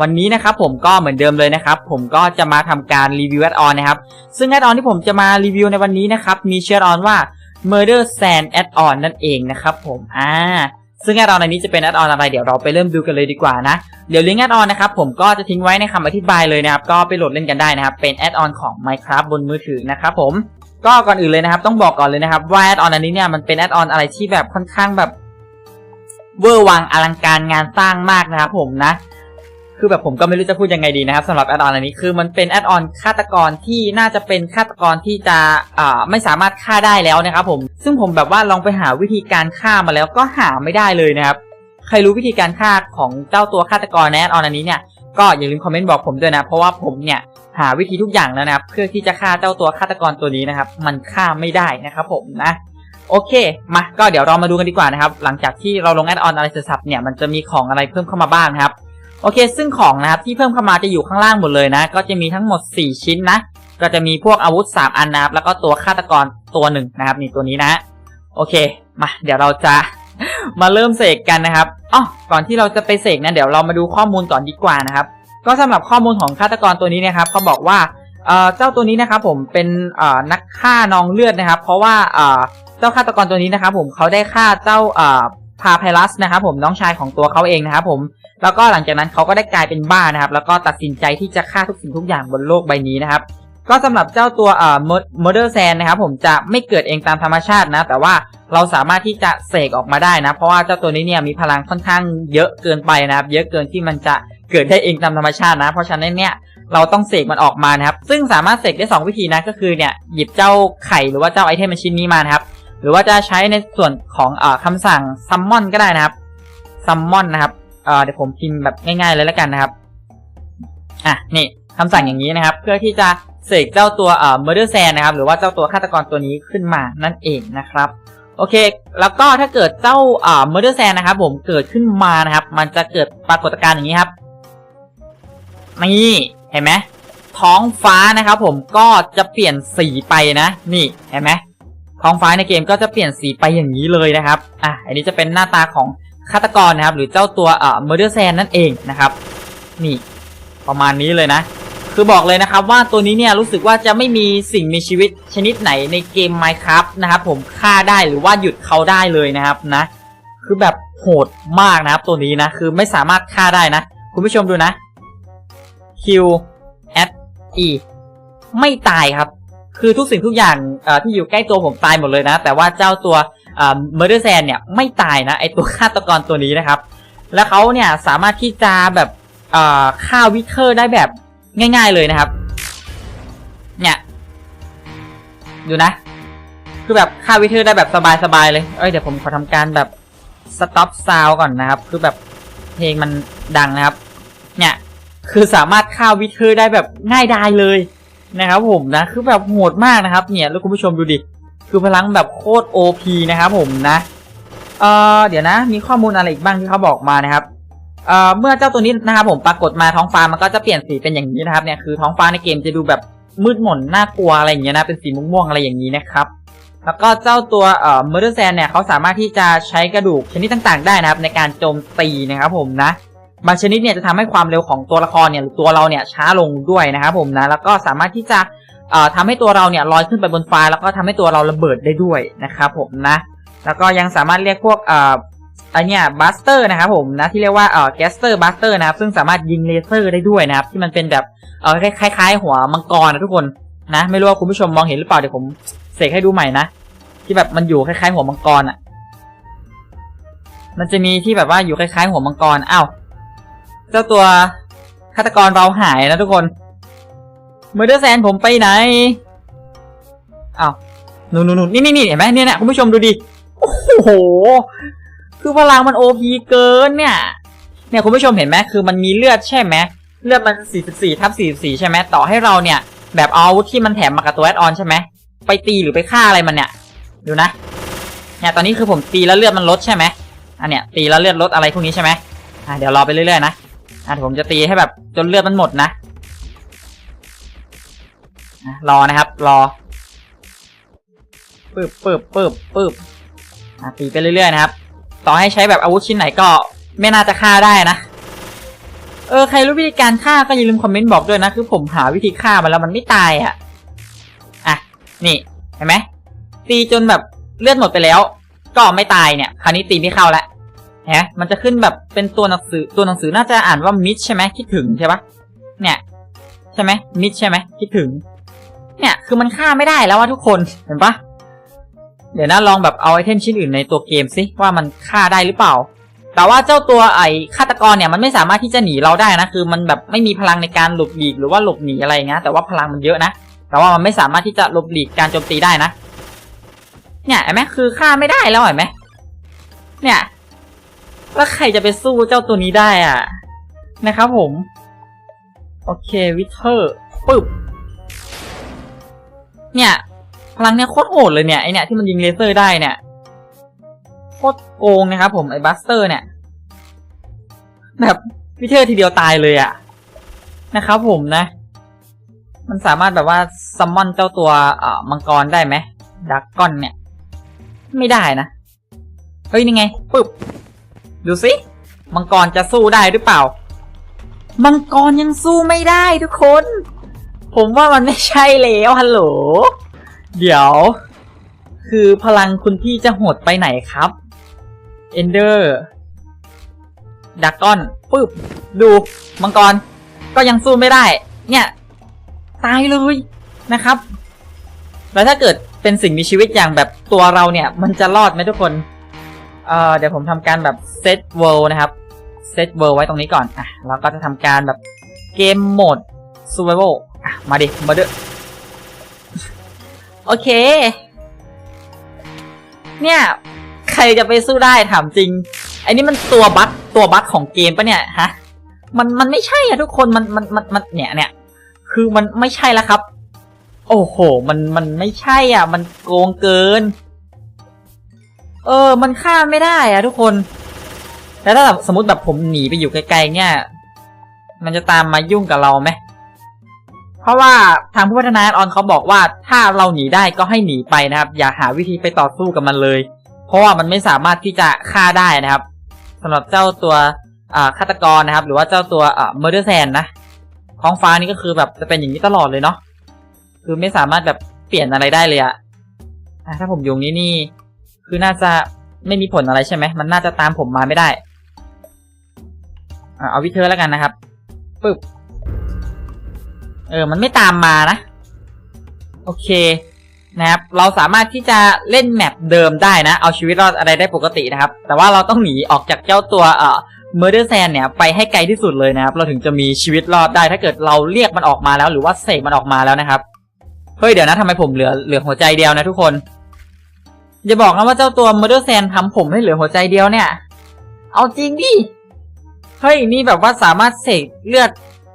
วันนี้นะครับผมก็เหมือนเดิมเลยนะครับ ผมก็จะมาทำการรีวิวแอดออนนะครับ ซึ่งแอดออนที่ผมจะมารีวิวในวันนี้นะครับ มีชื่อแอดออนว่า Murder Sand Add-on นั่นเองนะครับผมอ่าซึ่งแอดออนอันนี้จะเป็นแอดออนอะไรเดี๋ยวเราไปเริ่มดูกันเลยดีกว่านะ เดี๋ยวลิงก์แอดออนนะครับผมก็จะทิ้งไว้ในคำอธิบายเลยนะครับ ก็ไปโหลดเล่นกันได้นะครับ เป็นแอดออนของ Minecraft บนมือถือนะครับผมก็ก่อนอื่นเลยนะครับ ต้องบอกก่อนเลยนะครับว่าแอดออนอันนี้เนี่ยมันเป็นแอดออนอะไรที่แบบค่อนข้างแบบเวอร์วังอลังการงานสร้างมากนะครับผมนะ คือแบบผมก็ไม่รู้จะพูดยังไงดีนะครับสำหรับแอดออนอันนี้คือมันเป็นแอดออนฆาตกรที่น่าจะเป็นฆาตกรที่จะอ่าไม่สามารถฆ่าได้แล้วนะครับผมซึ่งผมแบบว่าลองไปหาวิธีการฆ่ามาแล้วก็หาไม่ได้เลยนะครับใครรู้วิธีการฆ่าของเจ้าตัวฆาตกรในแอดออนอันนี้เนี่ยก็อย่าลืมคอมเมนต์บอกผมด้วยนะ เพราะว่าผมเนี่ยหาวิธีทุกอย่างแล้วนะครับเพื่อที่จะฆ่าเจ้าตัวฆาตกรตัวนี้นะครับ มันฆ่าไม่ได้นะครับผมนะโอเค มาก็เดี๋ยวเรามาดูกันดีกว่านะครับ หลังจากที่เราลงแอดออนอะไรเสร็จสับเนี่ยมันจะมีของอะไรเพิ่มเข้ามาบ้างครับ โอเค ซึ่งของนะครับที่เพิ่มเข้ามาจะอยู่ข้างล่างหมดเลยนะ ก็จะมีทั้งหมด 4 ชิ้นนะ ก็จะมีพวกอาวุธ 3 อันนะครับ แล้วก็ตัวฆาตกรตัวหนึ่งนะครับนี่ตัวนี้นะ โอเค มาเดี๋ยวเราจะมาเริ่มเสกกันนะครับอ๋อก่อนที่เราจะไปเสกนะเดี๋ยวเรามาดูข้อมูลก่อนดีกว่านะครับ ก็สำหรับข้อมูลของฆาตกรตัวนี้นะครับเขาบอกว่าเออเจ้าตัวนี้นะครับผมเป็นเออนักฆ่านองเลือดนะครับ เพราะว่าเออเจ้าฆาตกรตัวนี้นะครับผมเขาได้ฆ่าเจ้า เอ่อพาไพลัสนะครับผมน้องชายของตัวเขาเองนะครับผมแล้วก็หลังจากนั้นเขาก็ได้กลายเป็นบ้านะครับ แล้วก็ตัดสินใจที่จะฆ่าทุกสิ่งทุกอย่างบนโลกใบนี้นะครับ ก็สำหรับเจ้าตัวเอ่อ Murder Sand นะครับผมจะไม่เกิดเองตามธรรมชาตินะ แต่ว่าเราสามารถที่จะเสกออกมาได้นะ เพราะว่าเจ้าตัวนี้เนี่ยมีพลังค่อนข้างเยอะเกินไปนะครับ เยอะเกินที่มันจะเกิดได้เองตามธรรมชาตินะ เพราะฉะนั้นเนี่ยเราต้องเสกมันออกมานะครับ ซึ่งสามารถเสกได้สองวิธีนะก็คือเนี่ยหยิบเจ้าไข่หรือว่าเจ้าไอเทมชิ้นนี้มานะครับ หรือว่าจะใช้ในส่วนของอคำสั่ง summon ก็ได้นะครับ summon นะครับเอ่อเดี๋ยวผมพิมพ์แบบง่ายๆเลยแล้วกันนะครับอะนี่คำสั่งอย่างนี้นะครับ เพื่อที่จะเสกเจ้าตัวเอ่อ murder sand นะครับ หรือว่าเจ้าตัวฆาตกรตัวนี้ขึ้นมานั่นเองนะครับโอเค แล้วก็ถ้าเกิดเจ้าเอ่อ murder sand นะครับ ผมเกิดขึ้นมานะครับ มันจะเกิดปรากฏการณ์อย่างนี้ครับนี่เห็นไหมท้องฟ้านะครับ ผมก็จะเปลี่ยนสีไปนะ นี่เห็นไหม ท้องฟ้าในเกมก็จะเปลี่ยนสีไปอย่างนี้เลยนะครับอะอันนี้จะเป็นหน้าตาของฆาตกรนะครับ หรือเจ้าตัวเอ่อ murder sand นั่นเองนะครับ นี่ประมาณนี้เลยนะ คือบอกเลยนะครับว่าตัวนี้เนี่ยรู้สึกว่าจะไม่มีสิ่งมีชีวิตชนิดไหนในเกม Minecraft นะครับ ผมฆ่าได้หรือว่าหยุดเขาได้เลยนะครับนะ คือแบบโหดมากนะครับตัวนี้นะ คือไม่สามารถฆ่าได้นะ คุณผู้ชมดูนะ Q at E ไม่ตายครับ คือทุกสิ่งทุกอย่างที่อยู่ใกล้ตัวผมตายหมดเลยนะ แต่ว่าเจ้าตัวเอ่อ Murder Sand เนี่ยไม่ตายนะไอตัวฆาตกรตัวนี้นะครับ แล้วเขาเนี่ยสามารถที่จะแบบฆ่าวิเทอร์ได้แบบง่าย ๆเลยนะครับ เนี่ยดูนะ คือแบบฆ่าวิเทอร์ได้แบบสบายๆเลยเอ้ยเดี๋ยวผมขอทำการแบบ stop sound ก่อนนะครับ คือแบบเพลงมันดังนะครับ เนี่ย คือสามารถฆ่าวิเทอร์ได้แบบง่ายดายเลย นะครับผมนะคือแบบโหดมากนะครับเนี่ยแล้วคุณผู้ชมดูดิ คือพลังแบบโคตร OP นะครับผมนะเอ่อเดี๋ยวนะ มีข้อมูลอะไรอีกบ้างที่เขาบอกมานะครับเอ่อเมื่อเจ้าตัวนี้นะครับผมปรากฏมาท้องฟ้ามันก็จะเปลี่ยนสีเป็นอย่างนี้นะครับเนี่ยคือท้องฟ้าในเกมจะดูแบบมืดหม่นน่ากลัวอะไรอย่างเงี้ยนะเป็นสีม่วงๆอะไรอย่างนี้นะครับแล้วก็เจ้าตัวเอ่อ Murder Sand เนี่ยเขาสามารถที่จะใช้กระดูกชนิดต่างๆ ได้นะครับ ในการโจมตีนะครับผมนะ บางชนิดเนี่ยจะทำให้ความเร็วของตัวละครเนี่ยหรือตัวเราเนี่ยช้าลงด้วยนะครับผมนะแล้วก็สามารถที่จะเอ่อทำให้ตัวเราเนี่ยลอยขึ้นไปบนฟ้าแล้วก็ทำให้ตัวเราระเบิดได้ด้วยนะครับผมนะแล้วก็ยังสามารถเรียกพวกเอ่ออันเนี้ยบัสเตอร์นะครับผมนะที่เรียกว่าเอ่อแกสเตอร์บัสเตอร์นะครับซึ่งสามารถยิงเลเซอร์ได้ด้วยนะครับ ที่มันเป็นแบบเอ่อคล้ายๆ หัวมังกรนะทุกคนนะ ไม่รู้ว่าคุณผู้ชมมองเห็นหรือเปล่าเดี๋ยวผมเสกให้ดูใหม่นะที่แบบมันอยู่คล้ายๆ หัวมังกรอะ มันจะมีที่แบบว่าอยู่คล้ายๆ หัวมังกรอ้าว เจ้าตัวฆาตกรเราหายนะทุกคนเมอร์เดอร์แซนผมไปไหนอ้าวนู่นนู่นนี่นี่นี่เห็นไหมเนี่ยนะคุณผู้ชมดูดิ โอ้โห คือพลังมันโอพีเกินเนี่ย เนี่ยคุณผู้ชมเห็นไหมคือมันมีเลือดใช่ไหมเลือดมัน 44ทับ44 ใช่ไหมต่อให้เราเนี่ย แบบเอาอาวุธที่มันแถมมากับตัวแอดออนใช่ไหมไปตีหรือไปฆ่าอะไรมันเนี่ย ดูนะ เนี่ยตอนนี้คือผมตีแล้วเลือดมันลดใช่ไหมอันเนี้ยตีแล้วเลือดลดอะไรพวกนี้ใช่ไหมอะเดี๋ยวรอไปเรื่อยๆนะ อะผมจะตีให้แบบจนเลือดมันหมดนะรอนะครับ รอปึ๊บปึ๊บปึ๊บปึ๊บอะตีไปเรื่อยๆนะครับ ต่อให้ใช้แบบอาวุธชิ้นไหนก็ไม่น่าจะฆ่าได้นะ เออใครรู้วิธีการฆ่าก็อย่าลืมคอมเมนต์บอกด้วยนะ คือผมหาวิธีฆ่ามันแล้วมันไม่ตายอะ อะ นี่เห็นไหมตีจนแบบเลือดหมดไปแล้ว ก็ไม่ตายเนี่ย คราวนี้ตีไม่เข้าแล้ว เห็นไหมมันจะขึ้นแบบเป็นตัวหนังสือตัวหนังสือน่าจะอ่านว่ามิดใช่ไหมคิดถึงใช่ปะเนี่ย ใช่ไหมมิดใช่ไหมคิดถึง เนี่ยคือมันฆ่าไม่ได้แล้วว่าทุกคนเห็นปะเดี๋ยวนะลองแบบเอาไอเทมชิ้นอื่นในตัวเกมสิว่ามันฆ่าได้หรือเปล่า แต่ว่าเจ้าตัวไอฆาตกรเนี่ยมันไม่สามารถที่จะหนีเราได้นะคือ มันแบบไม่มีพลังในการหลบหลีกหรือว่าหลบหนีอะไรเงี้ยแต่ว่าพลังมันเยอะนะแต่ว่ามันไม่สามารถที่จะหลบหลีกการโจมตีได้นะ เนี่ยเห็นไหมคือฆ่าไม่ได้แล้วเห็นไหมเนี่ย แล้วใครจะไปสู้เจ้าตัวนี้ได้อะ นะครับผม โอเควิเทอร์ปึ๊บ เนี่ย พลังเนี่ยโคตรโหดเลยเนี่ยไอเนี่ยที่มันยิงเลเซอร์ได้เนี่ย โคตรโกงนะครับผมไอบัสเตอร์เนี่ย แบบวิเทอร์ทีเดียวตายเลยอะนะครับผมนะ มันสามารถแบบว่าซัมมอนเจ้าตัวเอ่อมังกรได้ไหมดักก้อนเนี่ย ไม่ได้นะ เฮ้ยนี่ไงปึ๊บ ดูสิมังกรจะสู้ได้หรือเปล่า มังกรยังสู้ไม่ได้ทุกคน ผมว่ามันไม่ใช่แล้วฮัลโหล เดี๋ยว คือพลังคุณพี่จะหดไปไหนครับเอนเดอร์ดักก้อนปึ๊บ ดูมังกร ก็ยังสู้ไม่ได้ เนี่ย ตายเลยนะครับ แล้วถ้าเกิดเป็นสิ่งมีชีวิตอย่างแบบตัวเราเนี่ย มันจะรอดไหมทุกคน เอ่อเดี๋ยวผมทำการแบบเซตเวิลด์นะครับเซตเวิลด์ไว้ตรงนี้ก่อนอะแล้วก็จะทำการแบบเกมโหมด survival อะมาดิมาเด้อโอเค เนี่ย ใครจะไปสู้ได้ถามจริงไอ้นี่มันตัวบัคตัวบัคของเกมปะเนี่ยฮะมันมันไม่ใช่อะทุกคนมันมันมันมันเนี่ยเนี่ยคือมันไม่ใช่แล้วครับ โอ้โห มันมันไม่ใช่อะ มันโกงเกิน เออ มันฆ่าไม่ได้อะทุกคน แล้วถ้าสมมติแบบผมหนีไปอยู่ไกลๆเนี่ย มันจะตามมายุ่งกับเราไหม เพราะว่าทางผู้พัฒนาออนเขาบอกว่าถ้าเราหนีได้ก็ให้หนีไปนะครับ อย่าหาวิธีไปต่อสู้กับมันเลย เพราะว่ามันไม่สามารถที่จะฆ่าได้นะครับสำหรับเจ้าตัวฆาตกรนะครับ หรือว่าเจ้าตัวเมอร์เดอร์แซนนะท้องฟ้านี่ก็คือแบบจะเป็นอย่างนี้ตลอดเลยเนาะคือไม่สามารถแบบเปลี่ยนอะไรได้เลยอะอะถ้าผมอยู่นี้นี่ คือน่าจะไม่มีผลอะไรใช่ไหม มันน่าจะตามผมมาไม่ได้ เอาวิเทอร์แล้วกันนะครับปึ๊บ เออ มันไม่ตามมานะ โอเค นะครับ เราสามารถที่จะเล่นแมปเดิมได้นะ เอาชีวิตรอดอะไรได้ปกตินะครับ แต่ว่าเราต้องหนีออกจากเจ้าตัวเอ่อ Murder Sand เนี่ยไปให้ไกลที่สุดเลยนะครับ เราถึงจะมีชีวิตรอดได้ ถ้าเกิดเราเรียกมันออกมาแล้ว หรือว่าเสกมันออกมาแล้วนะครับ เฮ้ย เดี๋ยวนะทำไมผมเหลือเหลือหัวใจเดียวนะทุกคน อย่าบอกนะว่าเจ้าตัว Murder Sand ทำผมให้เหลือหัวใจเดียวเนี่ย เอาจริงดิ เฮ้ย นี่แบบว่าสามารถเสกเลือด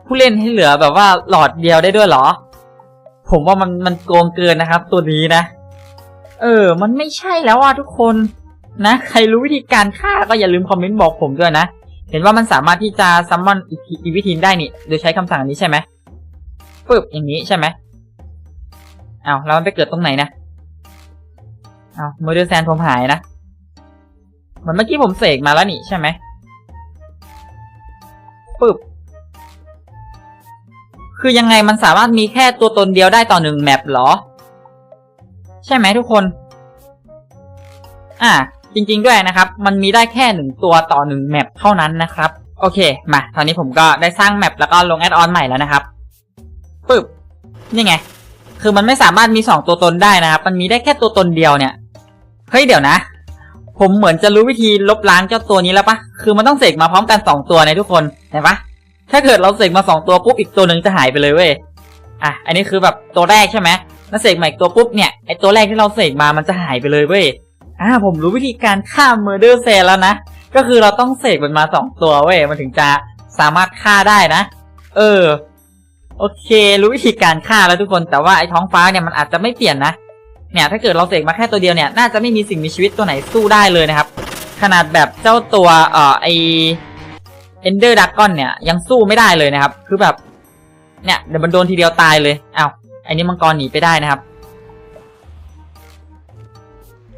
ผู้เล่นให้เหลือแบบว่าหลอดเดียวได้ด้วยเหรอ ผมว่ามันมันโกงเกินนะครับ ตัวนี้นะ เออ มันไม่ใช่แล้วอะทุกคนนะ ใครรู้วิธีการฆ่าก็อย่าลืมคอมเมนต์บอกผมด้วยนะ เห็นว่ามันสามารถที่จะซัมมอนอีกวิธีได้นี่ โดยใช้คำสั่งนี้ใช่ไหมปึ๊บอย่างนี้ใช่ไหมเอาแล้วมันไปเกิดตรงไหนนะ เอาเมอร์เดอร์แซนผมหายนะ เหมือนเมื่อกี้ผมเสกมาแล้วนี่ใช่ไหมปึ๊บ คือยังไงมันสามารถมีแค่ตัวตนเดียวได้ต่อหนึ่งแมปเหรอ ใช่ไหมทุกคน อ่า จริง ๆ ด้วยนะครับ มันมีได้แค่หนึ่งตัวต่อหนึ่งแมปเท่านั้นนะครับ โอเค มา ตอนนี้ผมก็ได้สร้างแมปแล้วก็ลงแอดออนใหม่แล้วนะครับปึ๊บ นี่ไง คือมันไม่สามารถมีสองตัวตนได้นะครับ มันมีได้แค่ตัวตนเดียวเนี่ย เฮ้ยเดี๋ยวนะ ผมเหมือนจะรู้วิธีลบล้างเจ้าตัวนี้แล้วปะคือมันต้องเสกมาพร้อมกันสองตัวในทุกคนเห็นปะถ้าเกิดเราเสกมาสองตัวปุ๊บอีกตัวหนึ่งจะหายไปเลยเว้ยอะอันนี้คือแบบตัวแรกใช่ไหมแล้วเสกใหม่ตัวปุ๊บเนี่ยไอตัวแรกที่เราเสกมามันจะหายไปเลยเว้ยอ่าผมรู้วิธีการฆ่าเมอร์เดอร์เซลแล้วนะก็คือเราต้องเสกมันมาสองตัวเว้ยมันถึงจะสามารถฆ่าได้นะ เออ โอเค รู้วิธีการฆ่าแล้วทุกคนแต่ว่าไอท้องฟ้าเนี่ยมันอาจจะไม่เปลี่ยนนะ เนี่ยถ้าเกิดเราเสกมาแค่ตัวเดียวเนี่ยน่าจะไม่มีสิ่งมีชีวิตตัวไหนสู้ได้เลยนะครับ ขนาดแบบเจ้าตัวเอ่อไอเอนเดอร์ดักกอนเนี่ยยังสู้ไม่ได้เลยนะครับ คือแบบ เนี่ยเดี๋ยวมันโดนทีเดียวตายเลยอ้าวไอ้นี่มังกรหนีไปได้นะครับ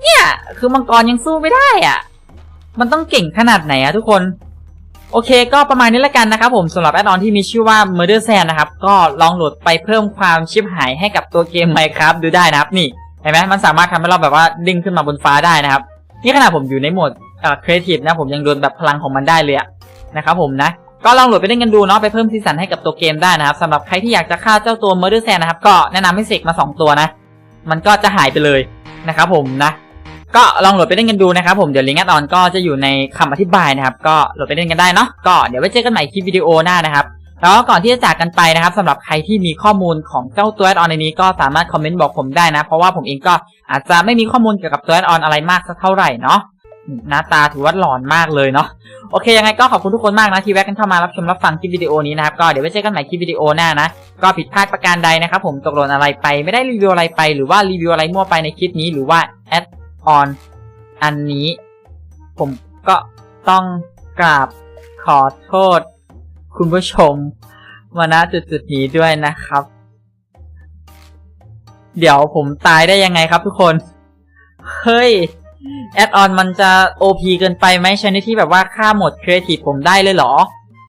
เนี่ย คือมังกรยังสู้ไม่ได้อะ มันต้องเก่งขนาดไหนอะทุกคนโอเคก็ประมาณนี้ละกันนะครับผมสำหรับแอดออนที่มีชื่อว่า Murder Sand นะครับ ก็ลองโหลดไปเพิ่มความชิบหายให้กับตัวเกม Minecraft ดูได้นะครับนี่ เห็นไหมมันสามารถทำให้เราแบบว่าดึงขึ้นมาบนฟ้าได้นะครับ นี่ขนาดผมอยู่ในโหมดเอ่อ Creative นะผมยังโดนแบบพลังของมันได้เลยะนะครับผมนะก็ลองโหลดไปเล่นกันดูเนาะไปเพิ่มสีสันให้กับตัวเกมได้นะครับสำหรับใครที่อยากจะฆ่าเจ้าตัว Murder Sand นนะครับก็แนะนำให้เสกมา 2 ตัวนะ มันก็จะหายไปเลยนะครับผมนะ ก็ลองโหลดไปเล่นกันดูนะครับผมเดี๋ยวลิงก์แอดออนก็จะอยู่ในคำอธิบายนะครับ ก็โหลดไปเล่นกันได้เนาะก็เดี๋ยวไว้เจอกันใหม่คลิปวิดีโอหน้านะครับ แล้วก่อนที่จะจากกันไปนะครับสำหรับใครที่มีข้อมูลของเจ้าตัวแอดออนในนี้ก็สามารถคอมเมนต์บอกผมได้นะ เพราะว่าผมเองก็อาจจะไม่มีข้อมูลเกี่ยวกับตัวแอดออนอะไรมากสักเท่าไหร่เนาะหน้าตาถือว่าหลอนมากเลยเนาะโอเคยังไงก็ขอบคุณทุกคนมากนะที่แวะกันเข้ามารับชมรับฟังคลิปวิดีโอนี้นะครับก็เดี๋ยวไว้เจอกันใหม่คลิปวิดีโอหน้านะก็ผิดพลาดประการใดนะครับผมตกหล่นอะไรไปไม่ได้รีวิวอะไรไป หรือว่ารีวิวอะไรมั่วไปในคลิปนี้หรือว่าแอดออนอันนี้ ผมก็ต้องกราบขอโทษ คุณผู้ชมมาณจุดจุดๆนี้ด้วยนะครับ เดี๋ยวผมตายได้ยังไงครับทุกคน เฮ้ย แอดออนมันจะ OP เกินไปไหมชนิดที่แบบว่าค่าหมดครีเอทีฟผมได้เลยเหรอ